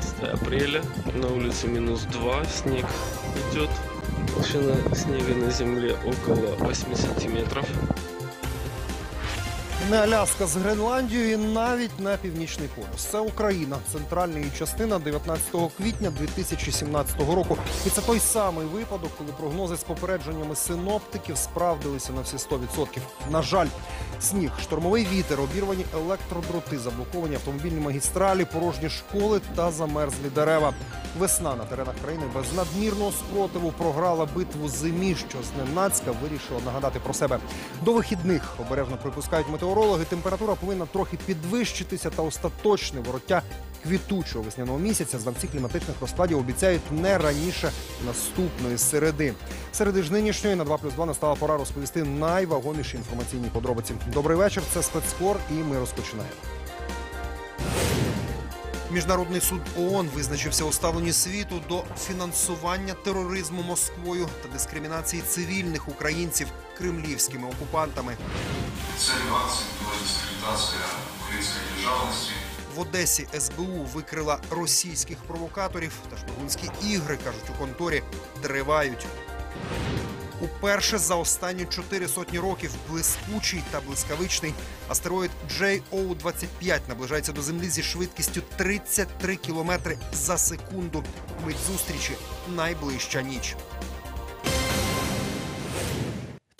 Утро 19 апреля. На улице минус 2, снег идет. Толщина снега на земле около 8 сантиметров. Не Аляска з Гренландією і навіть не північний полюс. Це Україна, центральна її частина 19 квітня 2017 року. І це той самий випадок, коли прогнози з попередженнями синоптиків справдилися на всі 100%. На жаль, сніг, штормовий вітер, обірвані електродроти, заблоковані автомобільні магістралі, порожні школи та замерзлі дерева. Весна на теренах країни без надмірного спротиву програла битву зимі, що зненацька вирішила нагадати про себе. До вихідних обережно припускають метеорологи. Температура повинна трохи підвищитися, та остаточне вороття квітучого весняного місяця знавці кліматичних розкладів обіцяють не раніше наступної середи. Середи ж нинішньої на 2 плюс 2 настала пора розповісти найвагоміші інформаційні подробиці. Добрий вечір. Це спецкор, і ми розпочинаємо. Міжнародний суд ООН визначився у ставленні світу до фінансування тероризму Москвою та дискримінації цивільних українців кремлівськими окупантами. Целью акции была дискредитация украинской державности. В Одесі СБУ викрила російських провокаторів та шпигунські ігри, кажуть у конторі, тривають. Уперше за останні чотири сотні років блискучий та блискавичний астероїд JO-25 наближається до Землі зі швидкістю 33 кілометри за секунду. Мить зустрічі найближча ніч.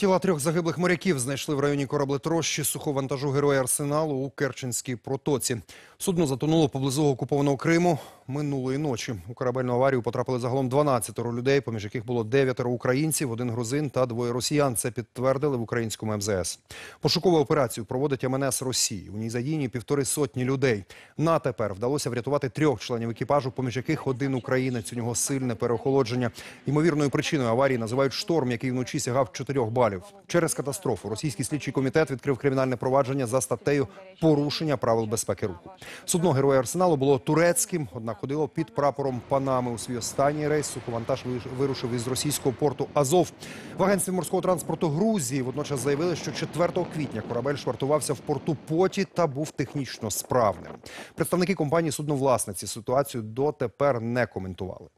Тіла трьох загиблих моряків знайшли в районі кораблетрощі суховантажу героя Арсеналу у Керченській протоці. Судно затонуло поблизу окупованого Криму минулої ночі. У корабельну аварію потрапили загалом 12 людей, поміж яких було 9 українців, один грузин та двоє росіян. Це підтвердили в українському МЗС. Пошукову операцію проводить МНС Росії. У ній задіяні півтори сотні людей. На тепер вдалося врятувати трьох членів екіпажу, поміж яких один українець. У нього сильне переохолодження. Ймовірною причиною аварії називають шторм, який вночі сягав 4 балів. Через катастрофу російський слідчий комітет відкрив кримінальне провадження за статтею порушення правил безпеки руху. Судно героя арсеналу було турецьким, однак ходило під прапором Панами. У свій останній рейс суховантаж вирушив із російського порту Азов. В агентстві морського транспорту Грузії водночас заявили, що 4 квітня корабель швартувався в порту Поті та був технічно справним. Представники компанії судновласниці ситуацію дотепер не коментували.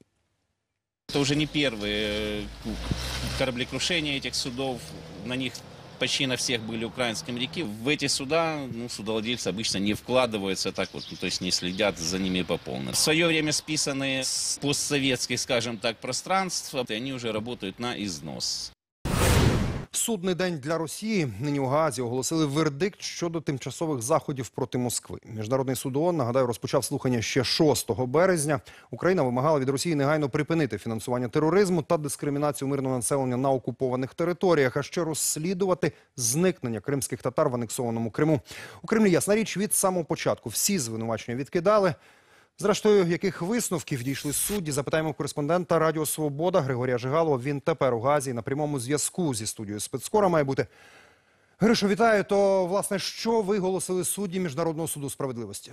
Это уже не первые э, кораблекрушения этих судов. На них почти на всех были украинские моряки. В эти суда ну, судовладельцы обычно не вкладываются так вот, ну, то есть не следят за ними по полной. В свое время списанные с постсоветских, скажем так, пространств, они уже работают на износ. Судний день для Росії нині у Гаазі оголосили вердикт щодо тимчасових заходів проти Москви. Міжнародний суд ООН, нагадаю, розпочав слухання ще 6 березня. Україна вимагала від Росії негайно припинити фінансування тероризму та дискримінацію мирного населення на окупованих територіях, а ще розслідувати зникнення кримських татар в анексованому Криму. У Кремлі ясна річ від самого початку всі звинувачення відкидали. Зрештою, яких висновків дійшли судді, запитаємо кореспондента Радіо Свобода Григорія Жигалова. Він тепер у Газі на прямому зв'язку зі студією спецкора має бути. Гришо, вітаю. То власне, що виголосили судді Міжнародного суду справедливості?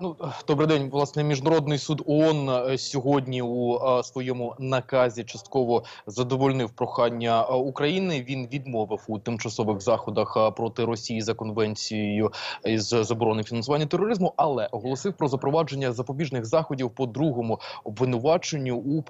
Ну, добрий день. Власне, міжнародний суд ООН е, сьогодні у е, своєму наказі частково задовольнив прохання е, України. Він відмовив у тимчасових заходах проти Росії за конвенцією із заборони фінансування тероризму, але оголосив про запровадження запобіжних заходів по другому обвинуваченню у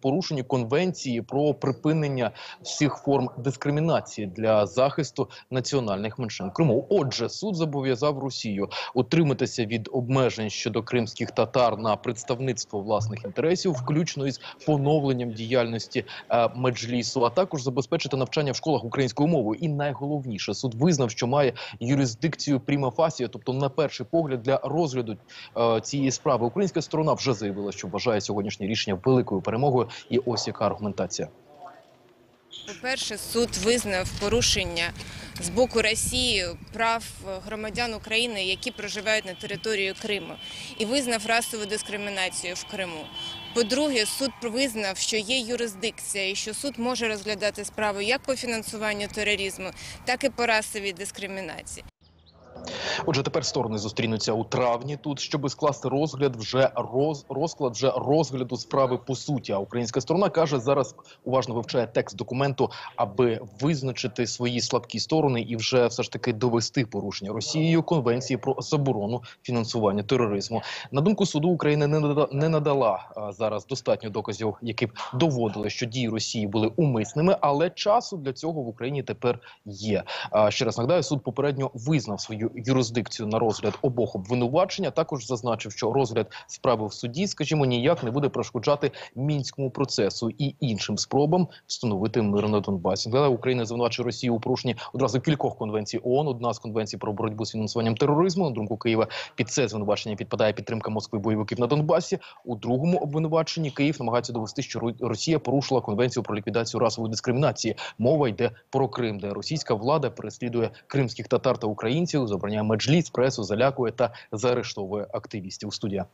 порушенні конвенції про припинення всіх форм дискримінації для захисту національних меншин Криму. Отже, суд зобов'язав Росію утриматися від обмежень щодо кримських татар на представництво власних інтересів, включно із поновленням діяльності е, меджлісу, а також забезпечити навчання в школах українською мовою. І найголовніше, суд визнав, що має юрисдикцію пріма фасія, тобто на перший погляд для розгляду е, цієї справи. Українська сторона вже заявила, що вважає сьогоднішнє рішення великою перемогою. І ось яка аргументація. По-перше, суд визнав порушення з боку Росії прав громадян України, які проживають на території Криму, і визнав расову дискримінацію в Криму. По-друге, суд визнав, що є юрисдикція, і що суд може розглядати справи як по фінансуванню тероризму, так і по расовій дискримінації. Отже, тепер сторони зустрінуться у травні тут, щоб скласти розгляд вже роз, розклад вже розгляду справи по суті. А українська сторона каже, зараз уважно вивчає текст документу, аби визначити свої слабкі сторони і вже все ж таки довести порушення Росією конвенції про заборону фінансування тероризму. На думку суду, Україна не нада- не надала зараз достатньо доказів, які б доводили, що дії Росії були умисними, але часу для цього в Україні тепер є. А, Ще раз нагадаю, суд попередньо визнав свою юрисдикцію на розгляд обох обвинувачення. Також зазначив, що розгляд справи в суді, скажімо, ніяк не буде перешкоджати мінському процесу і іншим спробам встановити мир на Донбасі. Нагадаю, Україна звинувачує Росію у порушенні одразу кількох конвенцій ООН. Одна з конвенцій про боротьбу з фінансуванням тероризму. На думку Києва, під це звинувачення підпадає підтримка Москви бойовиків на Донбасі. У другому обвинуваченні Київ намагається довести, що Росія порушила конвенцію про ліквідацію расової дискримінації. Мова йде про Крим, де російська влада переслідує кримських татар та українців, забороняє меджліс, пресу, залякує та заарештовує активістів. Студія.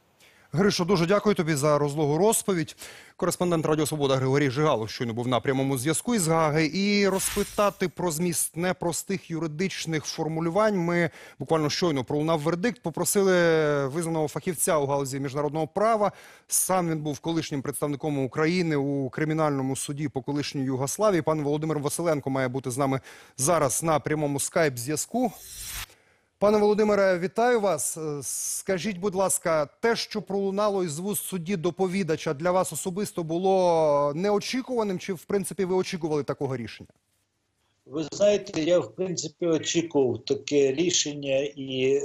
Гришо, дуже дякую тобі за розлогу розповідь. Кореспондент Радіо Свобода Григорій Жигалов щойно був на прямому зв'язку із Гаги. І розпитати про зміст непростих юридичних формулювань. Ми буквально щойно пролунав вердикт. Попросили визнаного фахівця у галузі міжнародного права. Сам він був колишнім представником України у кримінальному суді по колишній Югославії. Пан Володимир Василенко має бути з нами зараз на прямому скайп зв'язку. Пане Володимире, вітаю вас. Е, Скажіть, будь ласка, те, що пролунало із вуст судді доповідача, для вас особисто було неочікуваним, чи в принципі ви очікували такого рішення? Ви знаєте, я в принципі очікував таке рішення, і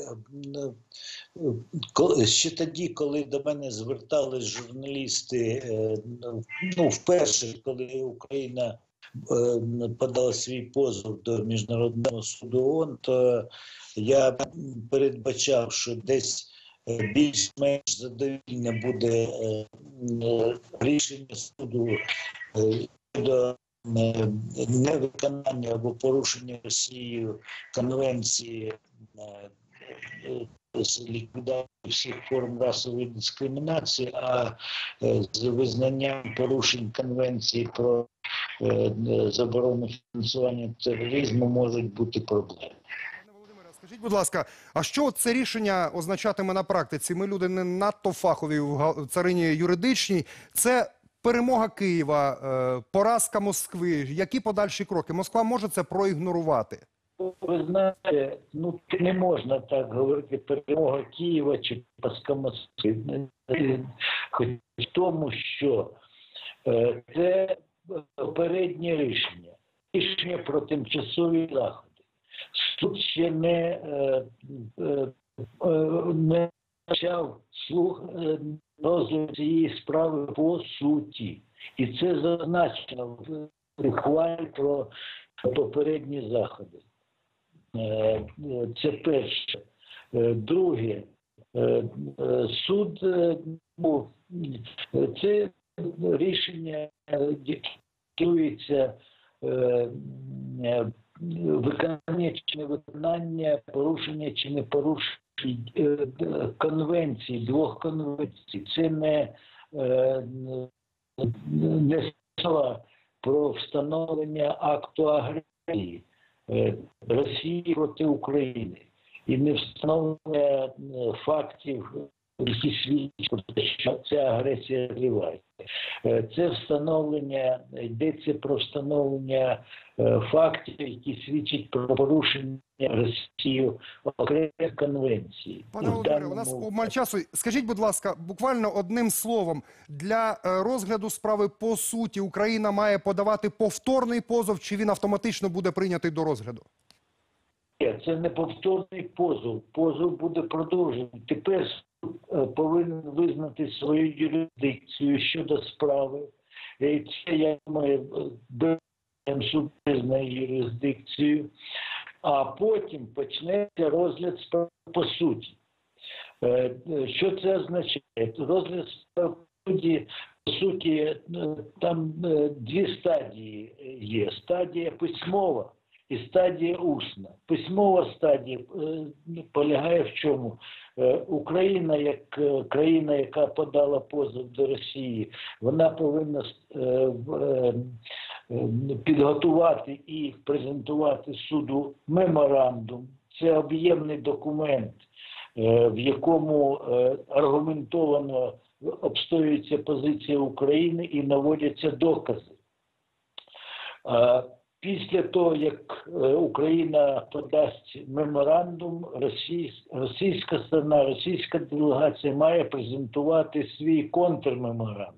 ще тоді, коли до мене звертались журналісти, е, ну вперше, коли Україна е, подала свій позов до міжнародного суду ООН, то я передбачав, що десь е, більш-менш задовільне буде е, рішення суду щодо невиконання або порушення Росією конвенції з всіх форм расової дискримінації, а е, з визнанням порушень конвенції про е, е, заборону фінансування тероризму можуть бути проблеми. Скажіть, будь ласка, а що це рішення означатиме на практиці? Ми люди не надто фахові в царині юридичній. Це перемога Києва, поразка Москви. Які подальші кроки? Москва може це проігнорувати? Ви знаєте, ну не можна так говорити перемога Києва чи Паска Москви. Хоч в тому, що е, це попереднє рішення, рішення про тимчасові заходи. Суд ще не, е, е, не почав слух розгляд цієї справи по суті. І це зазначено в ухвалі про попередні заходи. Е, е, Це перше. Е, Друге, суд е, ну, це рішення е, виконання чи не виконання, порушення чи не порушення конвенцій, двох конвенцій. Це не, не слова про встановлення акту агресії Росії проти України. І не встановлення е, фактів, які свідчать про те, що ця агресія триває. Е, Це встановлення йдеться про встановлення е, фактів, які свідчать про порушення Росією окремих конвенцій. Пане Володимире, у нас обмаль часу. Скажіть, будь ласка, буквально одним словом, для е, розгляду справи по суті Україна має подавати повторний позов, чи він автоматично буде прийнятий до розгляду? Це не повторний позов. Позов буде продовжений. Тепер повинен визнати свою юрисдикцію щодо справи. І це я думаю, суд визнає юрисдикцію, а потім почнеться розгляд справи по суті. Е, е, Що це означає? Розгляд справи по суті, е, там е, дві стадії є: стадія письмова і стадія усна. Письмова стадія е, полягає в чому? Е, Україна, як е, країна, яка подала позов до Росії, вона повинна підготувати і презентувати суду меморандум це об'ємний документ, в якому аргументовано обстоюється позиція України і наводяться докази. Після того, як е, Україна подасть меморандум, російська сторона, російська делегація має презентувати свій контрмеморандум.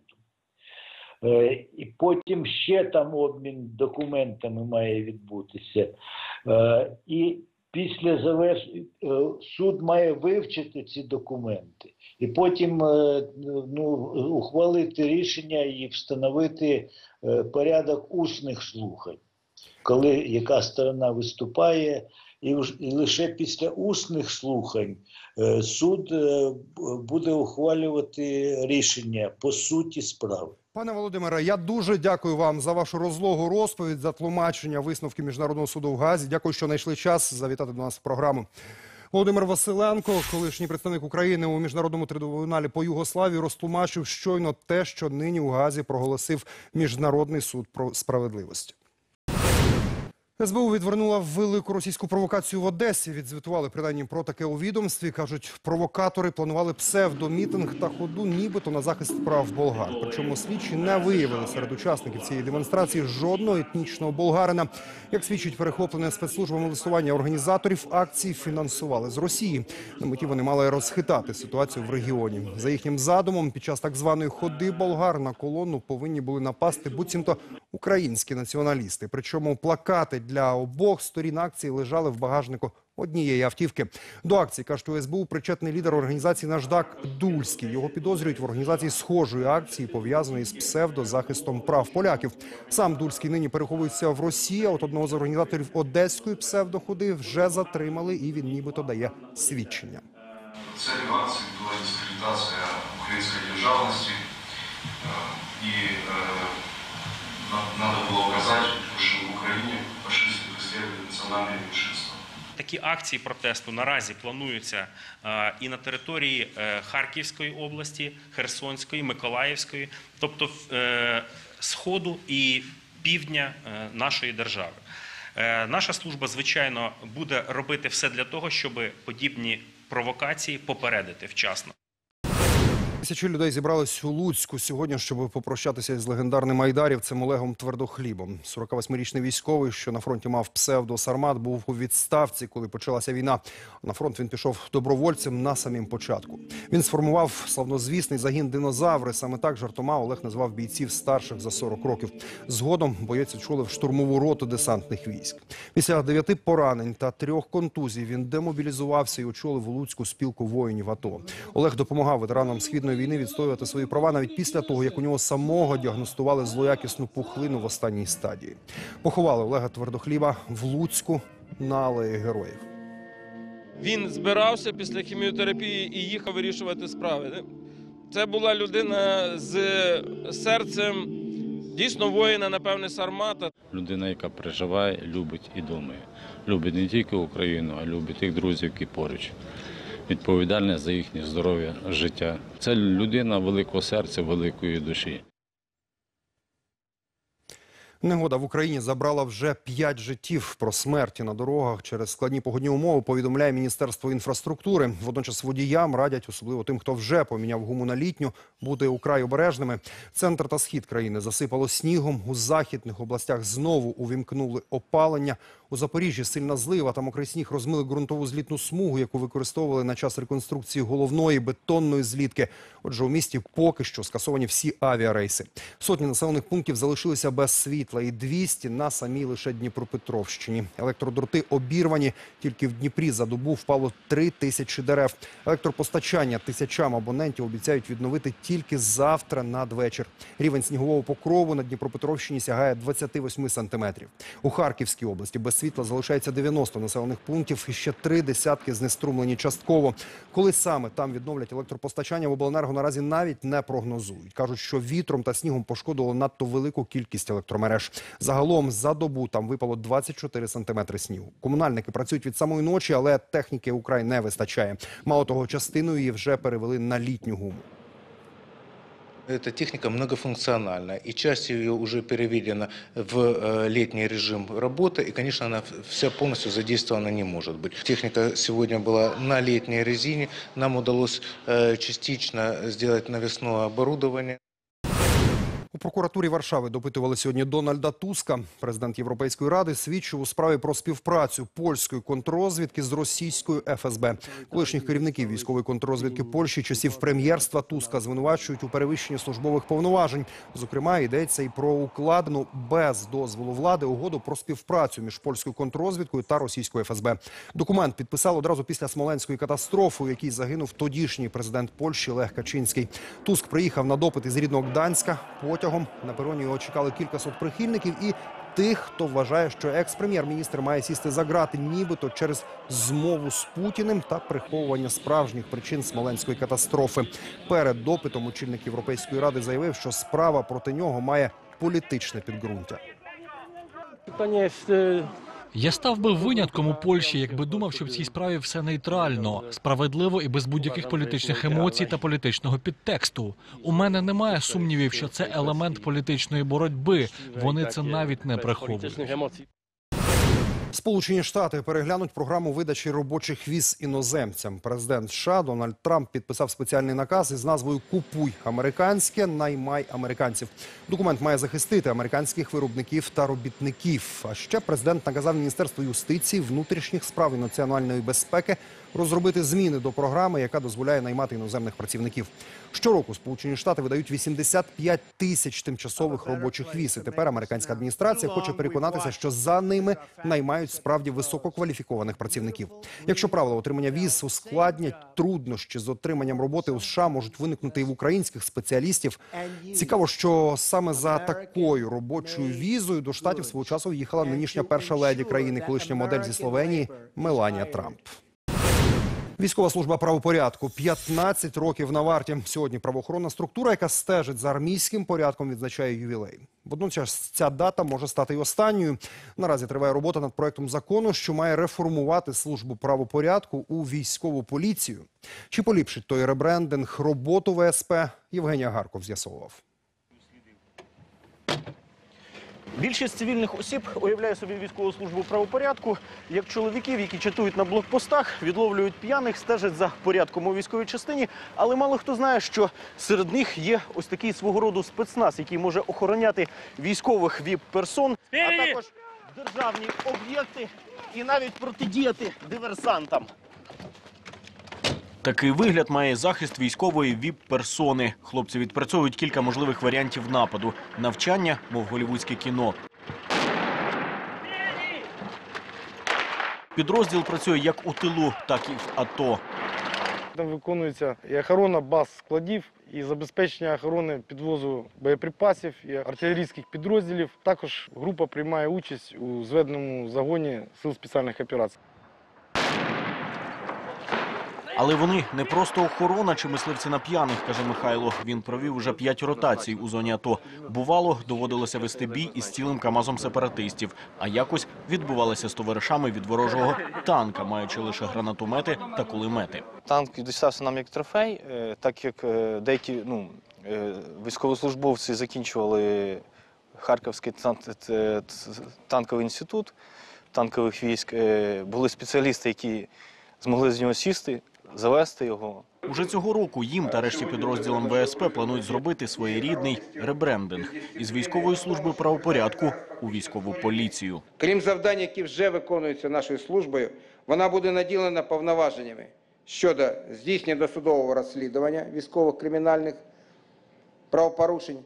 Е, І потім ще там обмін документами має відбутися. Е, І після завершення суд має вивчити ці документи і потім ну, ухвалити рішення і встановити порядок усних слухань, коли яка сторона виступає, і, і лише після усних слухань е, суд е, буде ухвалювати рішення по суті справи. Пане Володимире, я дуже дякую вам за вашу розлогу розповідь, за тлумачення висновків Міжнародного суду в Газі. Дякую, що знайшли час завітати до нас в програму. Володимир Василенко, колишній представник України у міжнародному трибуналі по Югославії, розтлумачив щойно те, що нині у Газі проголосив Міжнародний суд про справедливість. СБУ відвернула велику російську провокацію в Одесі. Відзвітували принаймні про таке у відомстві. кажуть, провокатори планували псевдомітинг та ходу, нібито на захист прав болгар. Причому слідчі не виявили серед учасників цієї демонстрації жодного етнічного болгарина. Як свідчить перехоплене спецслужбами листування організаторів акції фінансували з Росії. На меті вони мали розхитати ситуацію в регіоні. За їхнім задумом, під час так званої ходи болгар на колону повинні були напасти буцімто українські націоналісти. Причому плакати для обох сторін акції лежали в багажнику однієї автівки. До акції кажуть, у СБУ причетний лідер організації Наждак Дульський. Його підозрюють в організації схожої акції, пов'язаної з псевдозахистом прав поляків. Сам Дульський нині переховується в Росії. а От одного з організаторів одеської псевдоходи вже затримали, і він нібито дає свідчення. Целью акции была дискредитация украинской державности, э, и э, на- надо было указать, что в Украине фашисты преследуют национальные. Такі акції протесту наразі плануються е, і на території е, Харківської області, Херсонської, Миколаївської, тобто е, сходу і півдня нашої держави. Наша служба, звичайно, буде робити все для того, щоб подібні провокації попередити вчасно. Тисячі людей зібрались у Луцьку сьогодні, щоб попрощатися з легендарним айдарівцем Олегом Твердохлібом. 48-річний військовий, що на фронті мав псевдо Сармат, був у відставці, коли почалася війна. На фронт він пішов добровольцем на самім початку. Він сформував славнозвісний загін динозаври. Саме так жартома Олег назвав бійців старших за 40 років. Згодом боєць очолив штурмову роту десантних військ. Після дев'яти поранень та трьох контузій він демобілізувався і очолив у Луцьку спілку воїнів АТО. Олег допомагав ветеранам східної війни відстоювати свої права навіть після того, як у нього самого діагностували злоякісну пухлину в останній стадії. Поховали Олега Твердохліба в Луцьку на алеї героїв. Він збирався після хіміотерапії і їхав вирішувати справи. Це була людина з серцем дійсно воїна, напевне, Сармата. людина, яка переживає, любить і думає. Любить не тільки Україну, а любить тих друзів, які поруч. Відповідальна за їхнє здоров'я, життя. Це людина великого серця, великої душі. Негода в Україні забрала вже п'ять життів. Про смерті на дорогах через складні погодні умови повідомляє Міністерство інфраструктури. Водночас водіям радять, особливо тим, хто вже поміняв гуму на літню, бути украй обережними. Центр та схід країни засипало снігом. У західних областях знову увімкнули опалення. У Запоріжжі сильна злива та мокрий сніг розмили ґрунтову злітну смугу, яку використовували на час реконструкції головної бетонної злітки. Отже, у місті поки що скасовані всі авіарейси. Сотні населених пунктів залишилися без світла, і 200 на самій лише Дніпропетровщині. Електродроти обірвані. Тільки в Дніпрі за добу впало 3 тисячі дерев. Електропостачання тисячам абонентів обіцяють відновити тільки завтра надвечір. Рівень снігового покрову на Дніпропетровщині сягає 28 сантиметрів. У Харківській області без світла залишається 90 населених пунктів і ще три десятки знеструмлені частково. Коли саме там відновлять електропостачання в обленерго наразі навіть не прогнозують. Кажуть, що вітром та снігом пошкодило надто велику кількість електромереж Загалом за добу там випало 24 сантиметри снігу. Комунальники працюють від самої ночі, але техніки украй не вистачає. Мало того, частину її вже перевели на літню гуму. Эта техника многофункциональна, и часть ее уже переведена в э, летний режим работы, и, конечно, она вся полностью задействована не может быть. Техника сегодня была на летней резине, нам удалось э, частично сделать навесное оборудование. У прокуратурі Варшави допитували сьогодні Дональда Туска. Президент Європейської ради свідчив у справі про співпрацю польської контррозвідки з російською ФСБ. Колишніх керівників військової контррозвідки Польщі часів прем'єрства Туска звинувачують у перевищенні службових повноважень. Зокрема, йдеться і про укладену без дозволу влади угоду про співпрацю між польською контррозвідкою та російською ФСБ. Документ підписали одразу після смоленської катастрофи, у якій загинув тодішній президент Польщі Лех Качинський. Туск приїхав на допит із рідного Гданська потягом. На пероні його чекали кількасот прихильників і тих, хто вважає, що екс-прем'єр-міністр має сісти за грати, нібито через змову з Путіним та приховування справжніх причин смоленської катастрофи. Перед допитом очільник Європейської ради заявив, що справа проти нього має політичне підґрунтя. Я став би винятком у Польщі, якби думав, що в цій справі все нейтрально, справедливо і без будь-яких політичних емоцій та політичного підтексту. У мене немає сумнівів, що це елемент політичної боротьби. Вони це навіть не приховують. Сполучені Штати переглянуть програму видачі робочих віз іноземцям. Президент США Дональд Трамп підписав спеціальний наказ із назвою Купуй американське, наймай американців. Документ має захистити американських виробників та робітників. А ще президент наказав Міністерству юстиції, внутрішніх справ і національної безпеки розробити зміни до програми, яка дозволяє наймати іноземних працівників. Щороку Сполучені Штати видають 85 тисяч тимчасових робочих віз. І тепер американська адміністрація хоче переконатися, що за ними наймають справді висококваліфікованих працівників. Якщо правила отримання віз ускладнять труднощі з отриманням роботи у США можуть виникнути і в українських спеціалістів. Цікаво, що саме за такою робочою візою до штатів свого часу їхала нинішня перша леді країни, колишня модель зі Словенії Меланія Трамп. Військова служба правопорядку 15 років на варті. Сьогодні правоохоронна структура, яка стежить за армійським порядком, відзначає ювілей. Водночас ця дата може стати й останньою. Наразі триває робота над проектом закону, що має реформувати службу правопорядку у військову поліцію. Чи поліпшить той ребрендинг роботу ВСП? Євгенія Гарков з'ясовував. Більшість цивільних осіб уявляє собі військову службу правопорядку як чоловіків, які чатують на блокпостах, відловлюють п'яних, стежать за порядком у військовій частині. Але мало хто знає, що серед них є ось такий свого роду спецназ, який може охороняти військових віп-персон, а також державні об'єкти і навіть протидіяти диверсантам. Такий вигляд має захист військової віп-персони. Хлопці відпрацьовують кілька можливих варіантів нападу. Навчання, мов голівудське кіно. Підрозділ працює як у тилу, так і в АТО. Там виконується і охорона баз складів, і забезпечення охорони підвозу боєприпасів і артилерійських підрозділів. Також група приймає участь у зведеному загоні сил спеціальних операцій. Але вони не просто охорона чи мисливці на п'яних, каже Михайло. Він провів уже п'ять ротацій у зоні АТО. Бувало, доводилося вести бій із цілим камазом сепаратистів, а якось відбувалися з товаришами від ворожого танка, маючи лише гранатомети та кулемети. Танк дістався нам як трофей, е, так як е, деякі ну, е, військовослужбовці закінчували Харківський танковий інститут танкових військ. Були спеціалісти, які змогли з нього сісти, завести його. Уже цього року їм та решті підрозділам ВСП планують зробити своєрідний ребрендинг із військової служби правопорядку у військову поліцію. Крім завдань, які вже виконуються нашою службою, вона буде наділена повноваженнями щодо здійснення досудового розслідування військових кримінальних правопорушень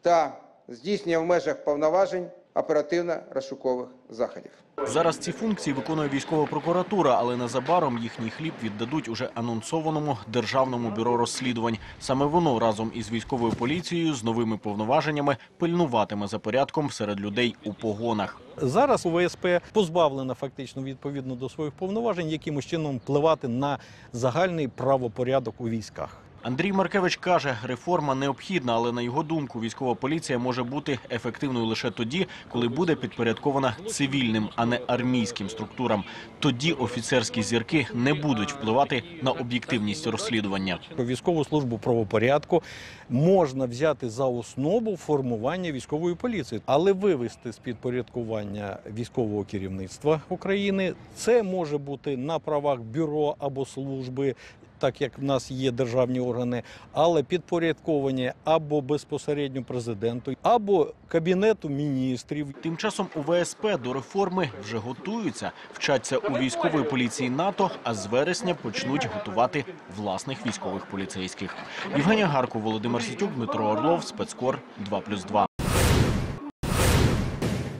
та здійснення в межах повноважень оперативно-розшукових заходів. Зараз ці функції виконує військова прокуратура, але незабаром їхній хліб віддадуть уже анонсованому державному бюро розслідувань. Саме воно разом із військовою поліцією з новими повноваженнями пильнуватиме за порядком серед людей у погонах. Зараз УВСП позбавлена фактично відповідно до своїх повноважень, якимось чином впливати на загальний правопорядок у військах. Андрій Маркевич каже, реформа необхідна, але на його думку, військова поліція може бути ефективною лише тоді, коли буде підпорядкована цивільним, а не армійським структурам. Тоді офіцерські зірки не будуть впливати на об'єктивність розслідування. Військову службу правопорядку можна взяти за основу формування військової поліції, але вивести з підпорядкування військового керівництва України це може бути на правах бюро або служби. Так як в нас є державні органи, але підпорядковані або безпосередньо президенту, або кабінету міністрів. Тим часом у ВСП до реформи вже готуються, вчаться у військової поліції НАТО, а з вересня почнуть готувати власних військових поліцейських. Євгенія Гарко, Володимир Сітюк, Дмитро Орлов, спецкор 2+,2.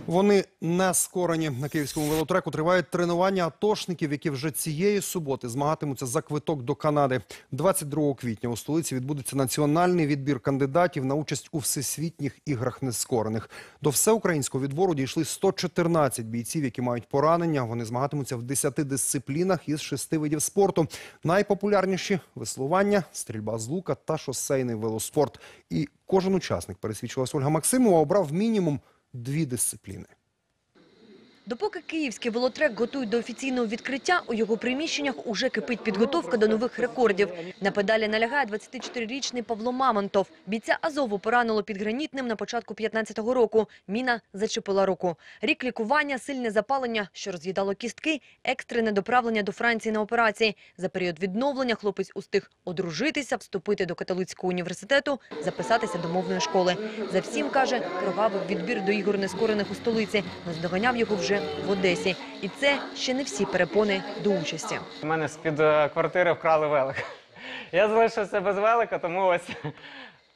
Вони не скорені на київському велотреку. Тривають тренування атошників, які вже цієї суботи змагатимуться за квиток до Канади. 22 квітня у столиці відбудеться національний відбір кандидатів на участь у всесвітніх іграх нескорених. До всеукраїнського відбору дійшли 114 бійців, які мають поранення. Вони змагатимуться в 10 дисциплінах із шести видів спорту. Найпопулярніші веслування, стрільба з лука та шосейний велоспорт. І кожен учасник, пересвідчилась Ольга Максимова, обрав мінімум дві дисципліни. Допоки київський велотрек готують до офіційного відкриття, у його приміщеннях уже кипить підготовка до нових рекордів. На педалі налягає 24-річний Павло Мамонтов. Бійця Азову поранило під гранітним на початку 15-го року. Міна зачепила руку. Рік лікування, сильне запалення, що роз'їдало кістки, екстрене доправлення до Франції на операції. За період відновлення хлопець устиг одружитися, вступити до католицького університету, записатися до мовної школи. За всім, каже, прогавив відбір до ігор нескорених у столиці. Наздоганяв його вже в Одесі. І це ще не всі перепони до участі. У мене з-під е, квартири вкрали велик. Я залишився без велика, тому ось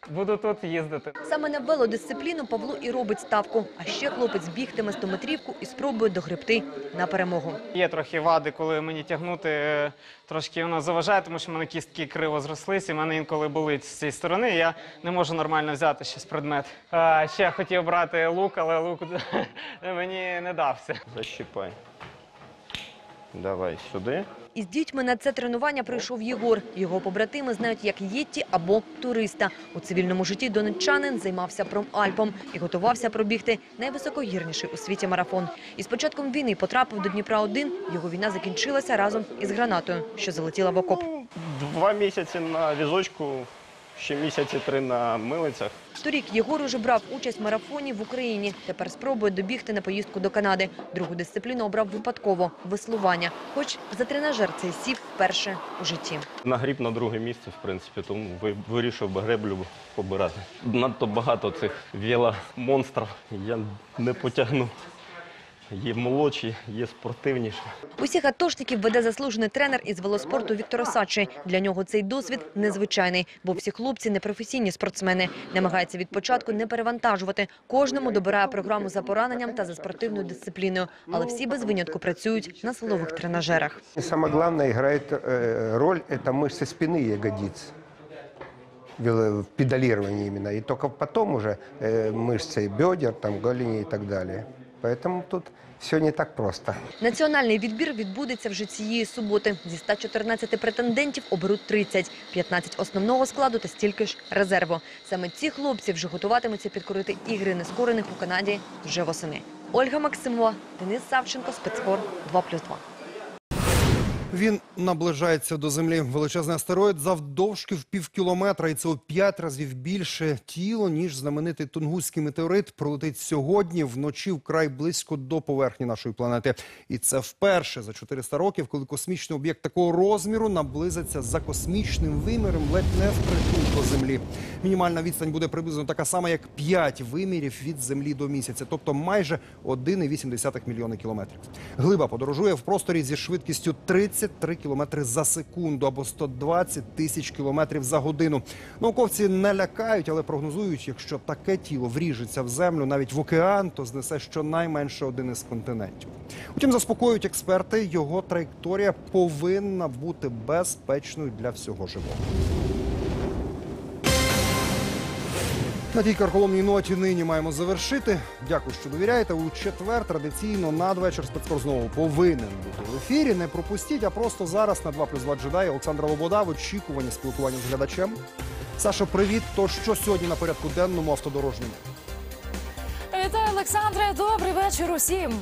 буду тут їздити. Саме на велодисципліну Павло і робить ставку. А ще хлопець бігтиме 100-метрівку і спробує догребти на перемогу. Є трохи вади, коли мені тягнути е, трошки воно заважає, тому що в мене кістки криво зрослися, і в мене інколи болить з цієї сторони. Я не можу нормально взяти щось предмет. А, ще хотів брати лук, але лук мені не дався. Защипай. Давай сюди. Із дітьми на це тренування прийшов Єгор. Його побратими знають як єтті або туриста. У цивільному житті донеччанин займався промальпом і готувався пробігти найвисокогірніший у світі марафон. Із початком війни потрапив до Дніпра-1. Його війна закінчилася разом із гранатою, що залетіла в окоп. Два місяці на візочку, ще місяці три на милицях. Торік Єгор уже брав участь в марафоні в Україні. Тепер спробує добігти на поїздку до Канади. Другу дисципліну обрав випадково – веслування. Хоч за тренажер цей сів вперше у житті. Нагріб на друге місце, в принципі, тому ви- вирішив би греблю побирати. Надто багато цих веломонстрів я не потягну Є молодші, є спортивніші. Усіх атошників веде заслужений тренер із велоспорту Віктор Осадчий. Для нього цей досвід незвичайний, бо всі хлопці непрофесійні спортсмени. Намагається від початку не перевантажувати. Кожному добирає програму за пораненням та за спортивною дисципліною. Але всі без винятку працюють на силових тренажерах. И самое главное играет э, роль это мышцы спины и ягодиц в в педалировании именно. И только потом уже э, мышцы бедер, там, голени и так далее. Поэтому тут все не так просто. Національний відбір відбудеться вже цієї суботи. Зі 114 претендентів оберуть 30, 15 основного складу та стільки ж резерву. Саме ці хлопці вже готуватимуться підкорити ігри нескорених у Канаді вже восени. Ольга Максимова, Денис Савченко, спецкор 2+,2. Він наближається до землі. Величезний астероїд завдовжки в пів кілометра, і це у п'ять разів більше тіло, ніж знаменитий тунгуський метеорит пролетить сьогодні вночі вкрай близько до поверхні нашої планети. І це вперше за 400 років, коли космічний об'єкт такого розміру наблизиться за космічним виміром ледь не впритул до землі. Мінімальна відстань буде приблизно така сама, як 5 вимірів від землі до місяця, тобто майже 1,8 мільйони кілометрів. Глиба подорожує в просторі зі швидкістю 33 кілометри за секунду або 120 тисяч кілометрів за годину. Науковці не лякають, але прогнозують, якщо таке тіло вріжеться в землю, навіть в океан, то знесе щонайменше один із континентів. Утім, заспокоюють експерти, його траєкторія повинна бути безпечною для всього живого. На тій карколомній ноті нині маємо завершити. Дякую, що довіряєте. У четвер традиційно надвечір спецкор знову повинен бути в ефірі. Не пропустіть, а просто зараз на 2 плюс 2 джедай Олександра Лобода в очікуванні спілкування з глядачем. Саша, привіт. То що сьогодні на порядку денному автодорожньому? Вітаю, Олександре. Добрий вечір усім.